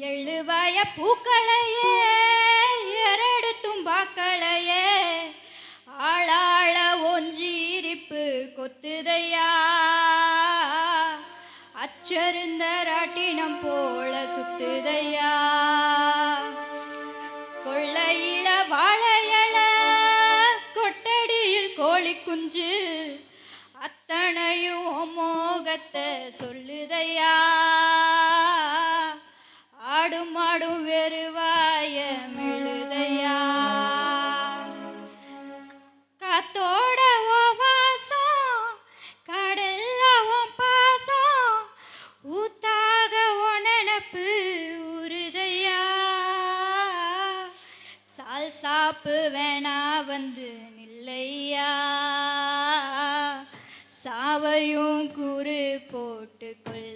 எழுவாய பூக்களையே எரடு தும்பாக்களையே. ஆளாள ஒஞ்சீரிப்பு கொத்துதையா. அச்சருந்த ராட்டினம் போல சுத்துதையா. கொள்ளையில வாழையள கொட்டடியில் கோழி குஞ்சு. அத்தனையும் மோகத்தை சொல்லுதையா. ஆடும் ஆடும் வெறுவாய மெழுதையா. காத்தோட ஓ வாசம் கடல்ல பாசம் ஊத்தாக உன் நினப்பு உருதையா சால் சாப்பு வேணா வந்து நில்லையா. சாவையும் குறு போட்டுக்கொள்ள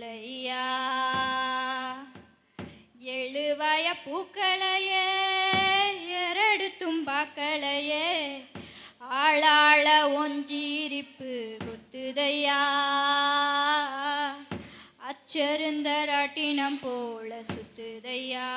பூக்களையே எரடு தும்பாக்களையே ஆளாள ஒஞ்சீரிப்பு குத்துதையா. அச்சருந்தராட்டினம் போல சுத்துதையா.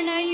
கொட்டடியில்